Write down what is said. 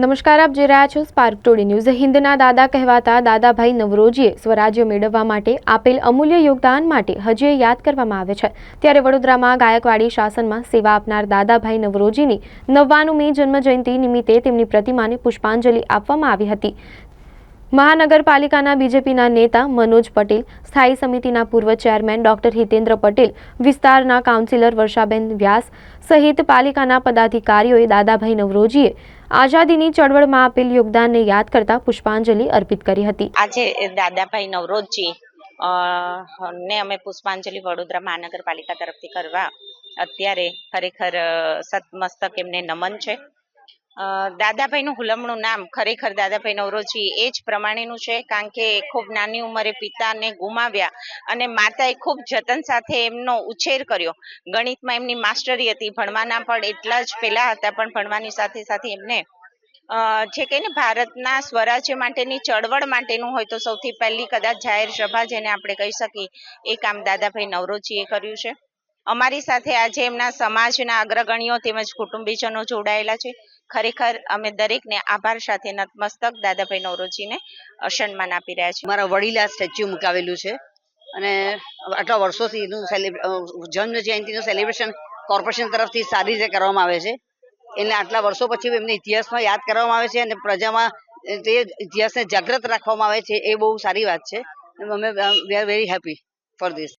નમસ્કાર, આપ જોઈ રહ્યા છો સ્પાર્ક ટોડી ન્યૂઝ હિન્દના દાદા કહેવાતા દાદાભાઈ નવરોજીએ સ્વરાજ્ય મેળવવા માટે આપેલ અમૂલ્ય યોગદાન માટે હજી યાદ કરવામાં આવે છે. ત્યારે વડોદરામાં ગાયકવાડી શાસનમાં સેવા આપનાર દાદાભાઈ નવરોજીની નવ્વાણુમી જન્મજયંતિ નિમિત્તે તેમની પ્રતિમાને પુષ્પાંજલિ આપવામાં આવી હતી. મહાનગરપાલિકાના બીજેપીના નેતા મનોજ પટેલ સ્થાયી સમિતિના પૂર્વ ચેરમેન ડોક્ટર હિતેન્દ્ર પટેલ વિસ્તારના કાઉન્સિલર વર્ષાબેન વ્યાસ સહિત પાલિકાના પદાધિકારીઓએ દાદાભાઈ નવરોજીએ આઝાદીની ચળવળમાં આપેલ યોગદાનને યાદ કરતા પુષ્પાંજલિ અર્પિત કરી હતી. આજે દાદાભાઈ નવરોજજી અ, ને અમે પુષ્પાંજલિ વડોદરા મહાનગરપાલિકા તરફથી કરવા અત્યારે ખરેખર સતમસ્તક એમને નમન છે. દાદાભાઈનું હુલમણું નામ ખરેખર દાદાભાઈ નવરોજી એ જ પ્રમાણેનું છે, કારણ કે ખૂબ નાની ઉંમરે પિતાને ગુમાવ્યા અને માતાએ ખૂબ જતન સાથે એમનો ઉછેર કર્યો. ગણિતમાં એમની માસ્ટરી હતી, ભણવાના પણ એટલા જ પેલા હતા, પણ ભણવાની સાથે સાથે એમને જે કે ભારતના સ્વરાજ્ય માટેની ચળવળ માટેનું હોય તો સૌથી પહેલી કદાચ જાહેર સભા જેને આપણે કહી શકીએ, એ કામ દાદાભાઈ નવરોજીએ કર્યું છે. અમારી સાથે આજે એમના સમાજના અગ્રગણીઓ તેમજ કુટુંબીજનો જોડાયેલા છે. ખરેખર અમે દરેકને આભાર સાથે નતમસ્તક દાદાભાઈ નવરોજીને સન્માન આપી રહ્યા છીએ. મારા વડીલા સ્ટેચ્યુ મુકાવેલું છે અને આટલા વર્ષોથી એનું જન્મ જયંતિનું સેલિબ્રેશન કોર્પોરેશન તરફથી સારી રીતે કરવામાં આવે છે. એટલે આટલા વર્ષો પછી એમને ઇતિહાસમાં યાદ કરવામાં આવે છે અને પ્રજામાં તે ઇતિહાસને જાગૃત રાખવામાં આવે છે એ બહુ સારી વાત છે. અમે we are very happy for this